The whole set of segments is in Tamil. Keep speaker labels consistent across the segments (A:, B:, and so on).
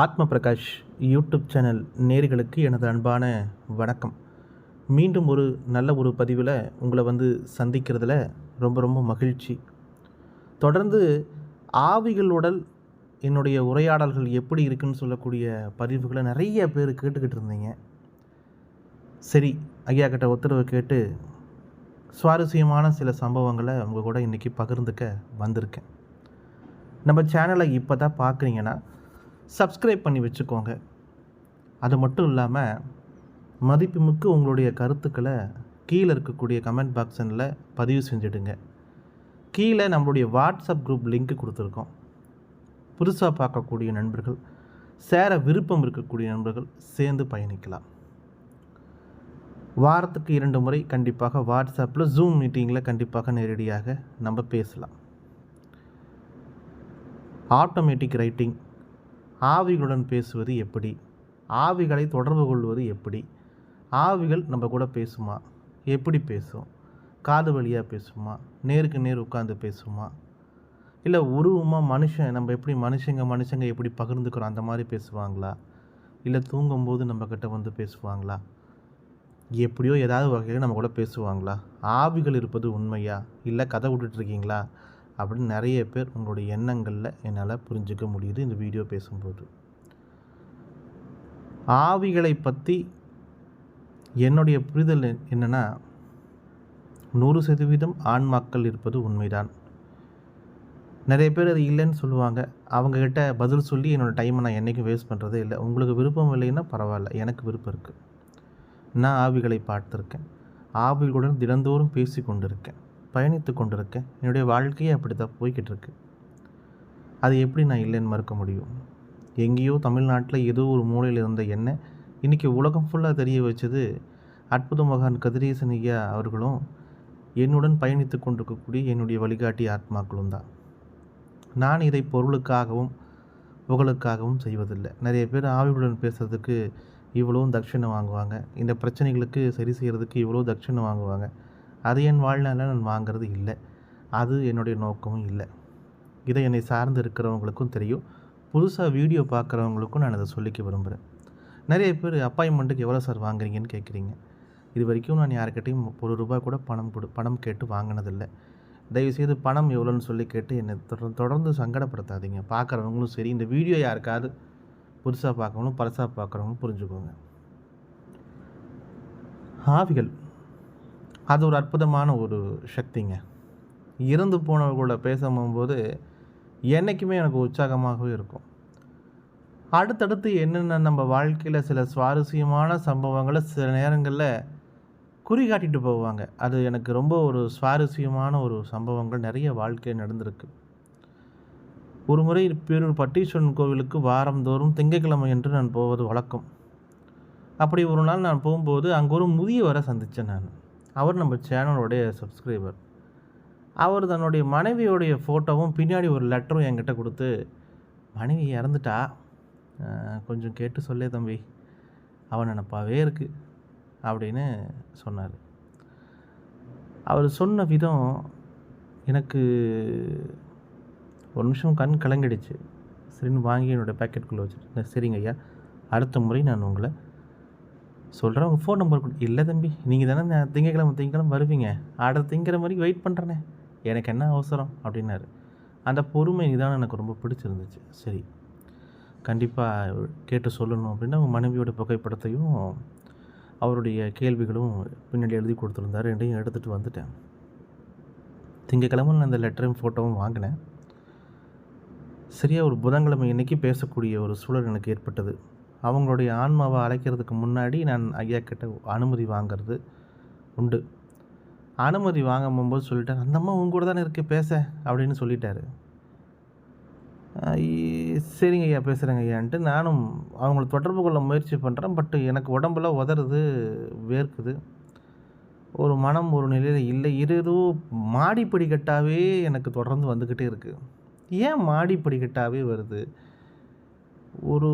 A: ஆத்ம பிரகாஷ் யூடியூப் சேனல் நேர்களுக்கு எனது அன்பான வணக்கம். மீண்டும் ஒரு நல்ல ஒரு பதிவில் உங்களை வந்து சந்திக்கிறதுல ரொம்ப ரொம்ப மகிழ்ச்சி. தொடர்ந்து ஆவிகள் உடல் என்னுடைய உரையாடல்கள் எப்படி இருக்குன்னு சொல்லக்கூடிய பதிவுகளை நிறைய பேர் கேட்டுக்கிட்டு இருந்தீங்க. சரி ஐயா கிட்ட உத்தரவு கேட்டு சுவாரஸ்யமான சில சம்பவங்களை உங்கள் கூட இன்றைக்கி பகிர்ந்துக்க வந்திருக்கேன். நம்ம சேனலை இப்போ தான் பார்க்குறீங்கன்னா சப்ஸ்கிரைப் பண்ணி வச்சுக்கோங்க. அது மட்டும் இல்லாமல் மதிப்புமிக்க உங்களுடைய கருத்துக்களை கீழே இருக்கக்கூடிய கமெண்ட் பாக்ஸனில் பதிவு செஞ்சுடுங்க. கீழே நம்மளுடைய வாட்ஸ்அப் குரூப் லிங்க் கொடுத்துருக்கோம். புதுசாக பார்க்கக்கூடிய நண்பர்கள் சேர விருப்பம் இருக்கக்கூடிய நண்பர்கள் சேர்ந்து பயணிக்கலாம். வாரத்துக்கு இரண்டு முறை கண்டிப்பாக வாட்ஸ்அப்பில் ஜூம் மீட்டிங்கில் கண்டிப்பாக நேரடியாக நம்ம பேசலாம். ஆட்டோமேட்டிக் ரைட்டிங் ஆவிகளுடன் பேசுவது எப்படி? ஆவிகளை தொடர்பு கொள்வது எப்படி? ஆவிகள் நம்ம கூட பேசுமா? எப்படி பேசும்? காது வழியாக பேசுமா? நேருக்கு நேர் உட்காந்து பேசுமா? இல்லை உருவமாக மனுஷன் நம்ம எப்படி மனுஷங்க மனுஷங்க எப்படி பகிர்ந்துக்கிறோம்? அந்த மாதிரி பேசுவாங்களா? இல்லை தூங்கும்போது நம்மக்கிட்ட வந்து பேசுவாங்களா? எப்படியோ ஏதாவது வகையில் நம்ம கூட பேசுவாங்களா? ஆவிகள் இருப்பது உண்மையா? இல்லை கதை விட்டுட்ருக்கீங்களா அப்படின்னு நிறைய பேர் உங்களுடைய எண்ணங்களில் என்னால் புரிஞ்சுக்க முடியுது இந்த வீடியோ பேசும்போது. ஆவிகளை பற்றி என்னுடைய புரிதல் என்னென்னா நூறு சதவீதம் ஆன்மாக்கள் இருப்பது உண்மைதான். நிறைய பேர் அது இல்லைன்னு சொல்லுவாங்க. அவங்கக்கிட்ட பதில் சொல்லி என்னோடய டைமை நான் என்றைக்கும் வேஸ்ட் பண்ணுறதே இல்லை. உங்களுக்கு விருப்பம் இல்லைன்னா பரவாயில்ல. எனக்கு விருப்பம் இருக்குது நான் ஆவிகளை பார்த்துருக்கேன். ஆவிகளுடன் தினந்தோறும் பேசி கொண்டிருக்கேன் பயணித்து கொண்டிருக்கேன் என்னுடைய வாழ்க்கையே அப்படி தான் போய்கிட்டு இருக்கு அது எப்படி நான் இல்லைன்னு மறுக்க முடியும்? எங்கேயோ தமிழ்நாட்டில் ஏதோ ஒரு மூலையில் இருந்த என்ன இன்றைக்கி உலகம் ஃபுல்லாக தெரிய வச்சது அற்புத மகான் கதிரேசன் ஐயா அவர்களும் என்னுடன் பயணித்து கொண்டிருக்கக்கூடிய என்னுடைய வழிகாட்டி ஆத்மாக்களும் தான். நான் இதை பொருளுக்காகவும் புகழுக்காகவும் செய்வதில்லை. நிறைய பேர் ஆவிகளுடன் பேசுகிறதுக்கு இவ்வளோ தட்சிணை வாங்குவாங்க. இந்த பிரச்சனைகளுக்கு சரி செய்கிறதுக்கு இவ்வளோ தட்சிணை வாங்குவாங்க. அது என் வாழ்நாளில் நான் வாங்கிறது இல்லை. அது என்னுடைய நோக்கமும் இல்லை. இதை என்னை சார்ந்து இருக்கிறவங்களுக்கும் தெரியும். புதுசாக வீடியோ பார்க்குறவங்களுக்கும் நான் அதை சொல்லிக்க விரும்புகிறேன் நிறைய பேர் அப்பாயின்மெண்ட்டுக்கு எவ்வளோ சார் வாங்குறீங்கன்னு கேட்குறீங்க இது வரைக்கும் நான் யாருக்கிட்டையும் ஒரு ரூபாய் கூட பணம் கொடு பணம் கேட்டு வாங்கினதில்லை தயவுசெய்து பணம் எவ்வளோன்னு சொல்லி கேட்டு என்னை தொடர்ந்து தொடர்ந்து சங்கடப்படுத்தாதீங்க. பார்க்குறவங்களும் சரி இந்த வீடியோ யாருக்காவது புதுசாக பார்க்கணும் பழசாக பார்க்குறவங்களும் புரிஞ்சுக்கோங்க. ஆவிகள் அது ஒரு அற்புதமான ஒரு சக்திங்க. இறந்து போனவர்களோட பேசும்போது என்றைக்குமே எனக்கு உற்சாகமாகவே இருக்கும். அடுத்தடுத்து என்னென்ன நம்ம வாழ்க்கையில் சில சுவாரஸ்யமான சம்பவங்களை சில நேரங்களில் குறிகாட்டிட்டு போவாங்க. அது எனக்கு ரொம்ப ஒரு சுவாரஸ்யமான ஒரு சம்பவங்கள் நிறைய வாழ்க்கையில் நடந்திருக்கு. ஒரு முறை பேரூர் பட்டீஸ்வரன் கோவிலுக்கு வாரந்தோறும் திங்கட்கிழமை என்று நான் போவது வழக்கம். அப்படி ஒரு நாள் நான் போகும்போது அங்கே ஒரு முதியவரை சந்தித்தேன் நான். அவர் நம்ம சேனலோடைய சப்ஸ்கிரைபர் அவர் தன்னுடைய மனைவியோடைய ஃபோட்டோவும் பின்னாடி ஒரு லெட்டரும் என்கிட்ட கொடுத்து மனைவி இறந்துட்டா? கொஞ்சம் கேட்டு சொல்லே தம்பி. அவன் நினப்பாவே இருக்கு. அப்படின்னு சொன்னார். அவர் சொன்ன விதம் எனக்கு ஒரு நிமிஷம் கண் கலங்கிடுச்சு. சரின்னு வாங்கி என்னோடய பேக்கெட்டுக்குள்ளே வச்சுட்டு சரிங்க ஐயா. அடுத்த முறை நான் உங்களை சொல்கிறேன் உங்கள் ஃபோன் நம்பர் கொடு. இல்லை தம்பி நீங்கள் தானே திங்கக்கிழமை திங்கக்கிழமை வருவீங்க. அடுத்த திங்கிற மாதிரி வெயிட் பண்ணுறேனே எனக்கு என்ன அவசரம்? அப்படின்னாரு. அந்த பொறுமை நிதானம் எனக்கு ரொம்ப பிடிச்சிருந்துச்சு. சரி கண்டிப்பாக கேட்டு சொல்லணும் அப்படின்னா அவங்க மனைவியோட புகைப்படத்தையும் அவருடைய கேள்விகளும் பின்னாடி எழுதி கொடுத்துருந்தார். ரெண்டையும் எடுத்துகிட்டு வந்துட்டேன். திங்கக்கிழமை நான் அந்த லெட்டரையும் ஃபோட்டோவும் வாங்கினேன். சரியாக ஒரு புதன்கிழமை இன்றைக்கி பேசக்கூடிய ஒரு சூழல் எனக்கு ஏற்பட்டது. அவங்களுடைய ஆன்மாவை அழைக்கிறதுக்கு முன்னாடி நான் ஐயா கிட்ட அனுமதி வாங்கிறது உண்டு. அனுமதி வாங்க போகும்போது சொல்லிட்டார் அந்த அம்மா உங்க கூட தானே இருக்கு பேச அப்படின்னு சொல்லிட்டாரு. சரிங்க ஐயா பேசுகிறேங்க ஐயான்ட்டு நானும் அவங்கள தொடர்பு கொள்ள முயற்சி பண்ணுறேன் பட் எனக்கு உடம்புல உதறது வேர்க்குது. ஒரு மனம் ஒரு நிலையில் இல்லை இது ஏதோ மாடி எனக்கு தொடர்ந்து வந்துக்கிட்டே இருக்குது ஏன் மாடிப்படி கட்டாவே வருது? ஒரு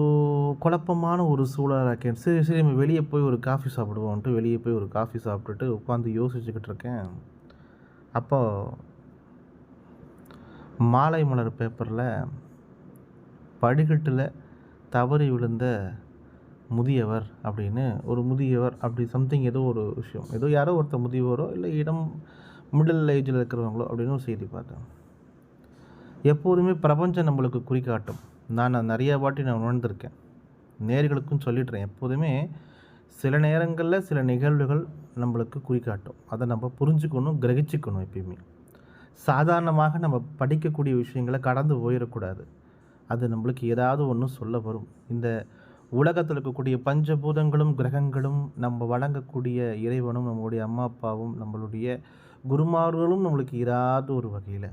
A: குழப்பமான ஒரு சூழலாக இருக்கேன். சரி சரி நம்ம வெளியே போய் ஒரு காஃபி சாப்பிடுவோன்ட்டு வெளியே போய் ஒரு காஃபி சாப்பிட்டுட்டு உட்காந்து யோசிச்சுக்கிட்டு இருக்கேன். அப்போ மாலை மலர் பேப்பரில் படிக்கட்டில் தவறி விழுந்த முதியவர் அப்படின்னு ஒரு முதியவர் அப்படி சம்திங் ஏதோ ஒரு விஷயம். ஏதோ யாரோ ஒருத்தர் முதியவரோ இல்லை இடம் மிடில் ஏஜில் இருக்கிறவங்களோ அப்படின்னு ஒரு செய்தி பார்த்தேன். எப்போதுமே பிரபஞ்சம் நம்மளுக்கு குறிக்காட்டும் நான் நிறைய நிறையா வாட்டி நான் உணர்ந்திருக்கேன். நேர்களுக்கும் சொல்லிடுறேன். எப்போதுமே சில நேரங்களில் சில நிகழ்வுகள் நம்மளுக்கு குறிக்காட்டும் அதை நம்ம புரிஞ்சுக்கணும் கிரகிச்சிக்கணும் எப்பயுமே. சாதாரணமாக நம்ம படிக்கக்கூடிய விஷயங்களை கடந்து போயிடக்கூடாது. அது நம்மளுக்கு ஏதாவது ஒன்று சொல்ல வரும். இந்த உலகத்தில் இருக்கக்கூடிய பஞ்சபூதங்களும் கிரகங்களும் நம்ம வழங்கக்கூடிய இறைவனும் நம்மளுடைய அம்மா அப்பாவும் நம்மளுடைய குருமார்களும் நம்மளுக்கு ஏதாவது ஒரு வகையில்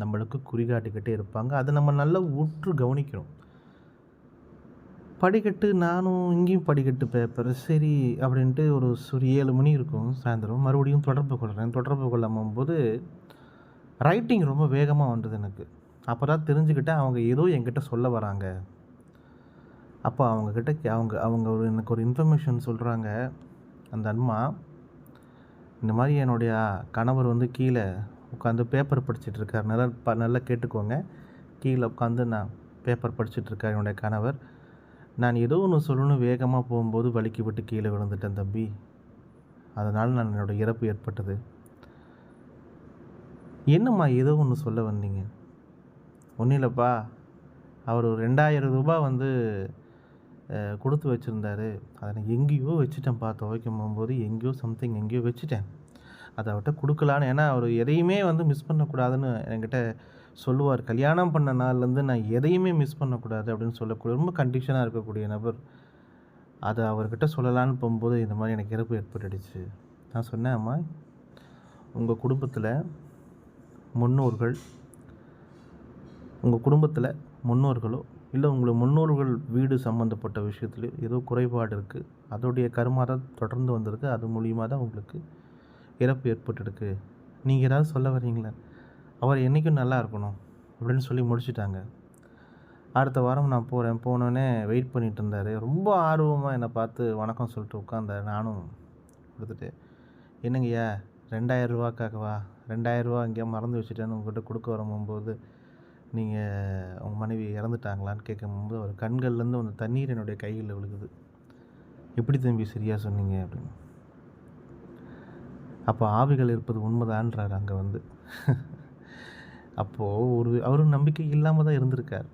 A: நம்மளுக்கு குறிகாட்டிக்கிட்டே இருப்பாங்க. அதை நம்ம நல்லா உற்று கவனிக்கணும். படிக்கட்டு நானும் இங்கேயும் படிக்கட்டு பேப்பர் சரி அப்படின்ட்டு ஒரு ஒரு ஏழு மணி இருக்கும் சாயந்தரம். மறுபடியும் தொடர்பு கொள்கிறேன் தொடர்பு கொள்ளாமல் போது ரைட்டிங் ரொம்ப வேகமாக வந்தது எனக்கு. அப்போ தான் தெரிஞ்சுக்கிட்டேன் அவங்க ஏதோ என்கிட்ட சொல்ல வராங்க. அப்போ அவங்கக்கிட்ட அவங்க அவங்க ஒரு எனக்கு ஒரு இன்ஃபர்மேஷன் சொல்கிறாங்க அந்த அம்மா இந்த மாதிரி என்னுடைய கணவர் வந்து கீழே உட்காந்து பேப்பர் படிச்சிட்ருக்கார் நல்லா ப நல்லா கேட்டுக்கோங்க. கீழே உட்காந்து நான் பேப்பர் படிச்சிட்ருக்கார் என்னுடைய கணவர். நான் ஏதோ ஒன்று சொல்லணும் வேகமாக போகும்போது வலிக்கு விட்டு கீழே விழுந்துட்டேன் தம்பி. அதனால் நான் என்னோடய இறப்பு ஏற்பட்டது. என்னம்மா ஏதோ ஒன்று சொல்ல வந்தீங்க? ஒன்றும் இல்லைப்பா. அவர் ஒரு ரெண்டாயிரம் ரூபாய் வந்து கொடுத்து வச்சுருந்தாரு. அதை நான் எங்கேயோ வச்சுட்டேன்ப்பா துவைக்கும் போகும்போது எங்கேயோ சம்திங் எங்கேயோ வச்சுட்டேன். அதை அவர்கிட்ட கொடுக்கலான்னு. ஏன்னா அவர் எதையுமே வந்து மிஸ் பண்ணக்கூடாதுன்னு என்கிட்ட சொல்லுவார். கல்யாணம் பண்ண நாள்லேருந்து நான் எதையுமே மிஸ் பண்ணக்கூடாது அப்படின்னு சொல்லக்கூடிய ரொம்ப கண்டிஷனாக இருக்கக்கூடிய நபர். அதை அவர்கிட்ட சொல்லலான்னு போகும்போது இந்த மாதிரி எனக்கு இறப்பு ஏற்பட்டுடுச்சு. நான் சொன்னேன் அம்மா உங்கள் குடும்பத்தில் முன்னோர்கள் உங்கள் குடும்பத்தில் முன்னோர்களோ இல்லை உங்களை முன்னோர்கள் வீடு சம்மந்தப்பட்ட விஷயத்துலையோ ஏதோ குறைபாடு இருக்குது அதோடைய கருமா தான் தொடர்ந்து வந்திருக்கு. அது மூலியமாக தான் உங்களுக்கு இறப்பு ஏற்பட்டுருக்கு. நீங்கள் ஏதாவது சொல்ல வரீங்களா அவர் என்றைக்கும் நல்லா இருக்கணும் அப்படின்னு சொல்லி முடிச்சுட்டாங்க. அடுத்த வாரம் நான் போகிறேன் போனோடனே வெயிட் பண்ணிகிட்டு இருந்தார். ரொம்ப ஆர்வமாக என்னை பார்த்து வணக்கம் சொல்லிட்டு உட்காந்தார் நானும் கொடுத்துட்டு என்னங்கய்யா ரெண்டாயிரரூவாக்காகவா ரெண்டாயிரரூவா எங்கேயா மறந்து வச்சுட்டேன்னு உங்கள்கிட்ட கொடுக்க வரும்போது நீங்கள் உங்கள் மனைவி இறந்துட்டாங்களான்னு கேட்கும்போது அவர் கண்கள்லேருந்து அந்த தண்ணீர் என்னுடைய கையில் விழுகுது. எப்படி தம்பி சரியாக சொன்னீங்க? அப்படின்னு. அப்போ ஆவிகள் இருப்பது உண்மைதான்றார் அங்கே வந்து. அப்போது ஒரு அவரும் நம்பிக்கை இல்லாமல் தான் இருந்திருக்கார்.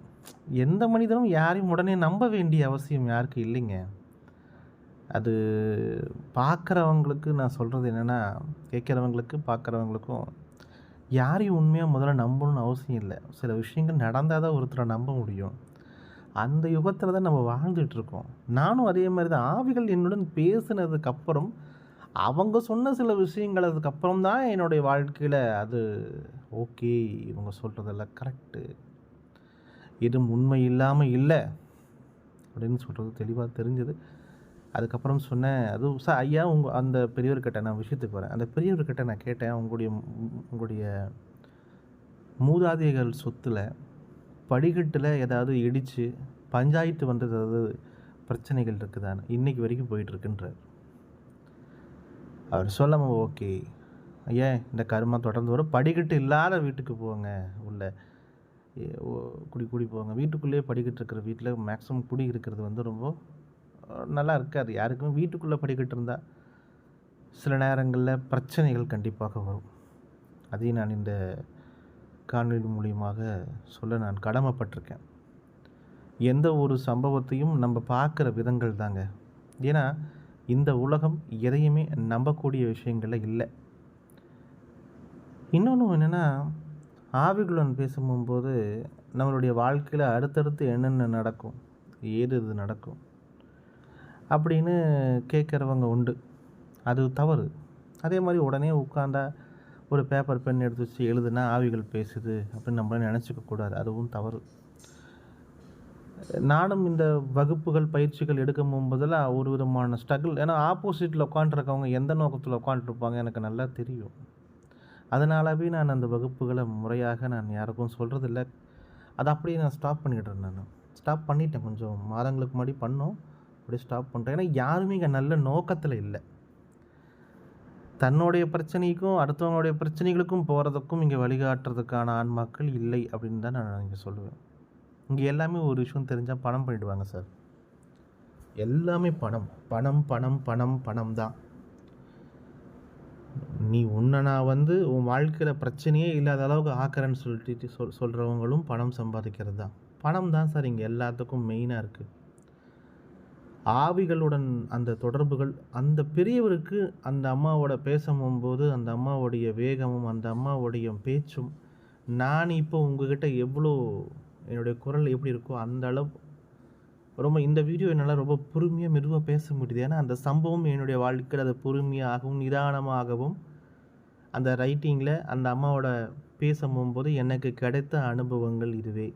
A: எந்த மனிதனும் யாரையும் உடனே நம்ப வேண்டிய அவசியம் யாருக்கும் இல்லைங்க. அது பார்க்குறவங்களுக்கு நான் சொல்கிறது என்னென்னா கேட்குறவங்களுக்கு பார்க்குறவங்களுக்கும் யாரையும் உண்மையாக முதல்ல நம்பணும்னு அவசியம் இல்லை. சில விஷயங்கள் நடந்தால் தான் ஒருத்தரை நம்ப முடியும். அந்த யுகத்தில் தான் நம்ம வாழ்ந்துட்டுருக்கோம் நானும் அதே மாதிரி தான் ஆவிகள் என்னுடன் பேசினதுக்கப்புறம் அவங்க சொன்ன சில விஷயங்கள் அதுக்கப்புறம் தான் என்னுடைய வாழ்க்கையில் அது ஓகே இவங்க சொல்கிறதெல்லாம் கரெக்டு எதுவும் உண்மை இல்லாமல் இல்லை அப்படின்னு சொல்கிறது தெளிவாக தெரிஞ்சது. அதுக்கப்புறம் சொன்னேன் அதுவும் சார் ஐயா உங்கள் அந்த பெரியவர்கிட்ட நான் விஷயத்துக்கு வரேன் அந்த பெரியவர்கிட்ட நான் கேட்டேன் உங்களுடைய உங்களுடைய மூதாதைகள் சொத்தில் படிக்கட்டில் ஏதாவது இடித்து பஞ்சாயத்து வந்தது ஏதாவது பிரச்சனைகள் இருக்குதான்னு இன்றைக்கி வரைக்கும் போயிட்டுருக்குன்றார் அவர் சொல்லாம ஓகே. ஏன் இந்த கருமா தொடர்ந்து வரும்? படிக்கட்டு இல்லாத வீட்டுக்கு போங்க உள்ளே. குடி குடி போங்க. வீட்டுக்குள்ளேயே படிக்கட்டு இருக்கிற வீட்டில் மேக்ஸிமம் குடி இருக்கிறது வந்து ரொம்ப நல்லா இருக்காது. யாருக்குமே வீட்டுக்குள்ளே படிக்கிட்டு இருந்தால் சில நேரங்களில் பிரச்சனைகள் கண்டிப்பாக வரும். அதையும் நான் இந்த காணொலி மூலியமாக சொல்ல நான் கடமைப்பட்டிருக்கேன். எந்த ஒரு சம்பவத்தையும் நம்ம பார்க்குற விதங்கள் தாங்க ஏன்னா இந்த உலகம் எதையுமே நம்பக்கூடிய விஷயங்களில் இல்லை. இன்னொன்று என்னென்னா ஆவிகளுடன் பேசும்போது நம்மளுடைய வாழ்க்கையில் அடுத்தடுத்து என்னென்ன நடக்கும் ஏது இது நடக்கும் அப்படின்னு கேட்குறவங்க உண்டு. அது தவறு. அதே மாதிரி உடனே உட்காந்தா ஒரு பேப்பர் பென் எடுத்து வச்சு எழுதுனா ஆவிகள் பேசுது அப்படின்னு நம்மளே நினச்சிக்க கூடாது. அதுவும் தவறு. நானும் இந்த வகுப்புகள் பயிற்சிகள் எடுக்கும் போகும்போதெல்லாம் ஒரு விதமான ஸ்ட்ரகிள் ஏன்னா ஆப்போசிட்டில் உட்காண்ட்ருக்கவங்க எந்த நோக்கத்தில் உட்காண்ட்ருப்பாங்க எனக்கு நல்லா தெரியும். அதனாலவே நான் அந்த வகுப்புகளை முறையாக நான் யாருக்கும் சொல்கிறதில்ல அதை அப்படியே நான் ஸ்டாப் பண்ணிக்கிட்டேன் நான். ஸ்டாப் பண்ணிட்டேன். கொஞ்சம் மாதங்களுக்கு முன்னாடி பண்ணோம். அப்படியே ஸ்டாப் பண்ணுறேன் ஏன்னா யாருமே இங்கே நல்ல நோக்கத்தில் இல்லை. தன்னுடைய பிரச்சனைக்கும் அடுத்தவங்களுடைய பிரச்சனைகளுக்கும் போகிறதுக்கும் இங்கே வழிகாட்டுறதுக்கான ஆன்மாக்கள் இல்லை அப்படின்னு தான் நான் இங்கே சொல்லுவேன். இங்கே எல்லாமே ஒரு விஷயம் தெரிஞ்சால் பணம் பண்ணிடுவாங்க சார். எல்லாமே பணம். பணம் பணம் பணம் பணம் தான். நீ உன்னை நான் வந்து உன் வாழ்க்கையில் பிரச்சனையே இல்லாத அளவுக்கு ஆக்கிறேன்னு சொல்லிட்டு சொல் சொல்கிறவங்களும் பணம் சம்பாதிக்கிறது தான். பணம் தான் சார் இங்கே எல்லாத்துக்கும் மெயினாக இருக்குது ஆவிகளுடன் அந்த தொடர்புகள் அந்த பெரியவருக்கு அந்த அம்மாவோட பேசும்போது அந்த அம்மாவுடைய வேகமும் அந்த அம்மாவுடைய பேச்சும் நான் இப்போ உங்ககிட்ட எவ்வளோ என்னுடைய குரல் எப்படி இருக்கோ அந்த அளவு. ரொம்ப இந்த வீடியோ என்னால் ரொம்ப பொறுமையாக மெதுவாக பேச முடியுது. ஏன்னா அந்த சம்பவம் என்னுடைய வாழ்க்கையில் அது பொறுமையாகவும் நிதானமாகவும் அந்த ரைட்டிங்கில் அந்த அம்மாவோட பேசும்போது எனக்கு கிடைத்த அனுபவங்கள் இதுவே.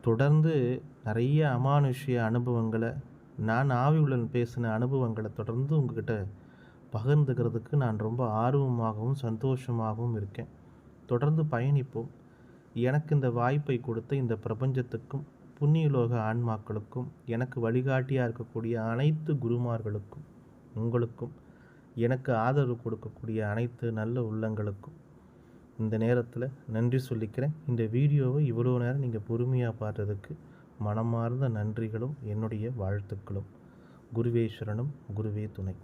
A: தொடர்ந்து நிறைய அமானுஷ்ய அனுபவங்களை நான் ஆவியுடன் பேசின அனுபவங்களை தொடர்ந்து உங்ககிட்ட பகிர்ந்துக்கிறதுக்கு நான் ரொம்ப ஆர்வமாகவும் சந்தோஷமாகவும் இருக்கேன். தொடர்ந்து பயணிப்போம். எனக்கு இந்த வாய்ப்பை கொடுத்த இந்த பிரபஞ்சத்துக்கும் புண்ணியலோக ஆன்மாக்களுக்கும் எனக்கு வழிகாட்டியாக இருக்கக்கூடிய அனைத்து குருமார்களுக்கும் உங்களுக்கும் எனக்கு ஆதரவு கொடுக்கக்கூடிய அனைத்து நல்ல உள்ளங்களுக்கும் இந்த நேரத்தில் நன்றி சொல்லிக்கிறேன். இந்த வீடியோவை இவ்வளோ நேரம் நீங்கள் பொறுமையாக பார்த்ததுக்கு மனமார்ந்த நன்றிகளும் என்னுடைய வாழ்த்துக்களும். குருவேஸ்வரனும் குருவே துணை.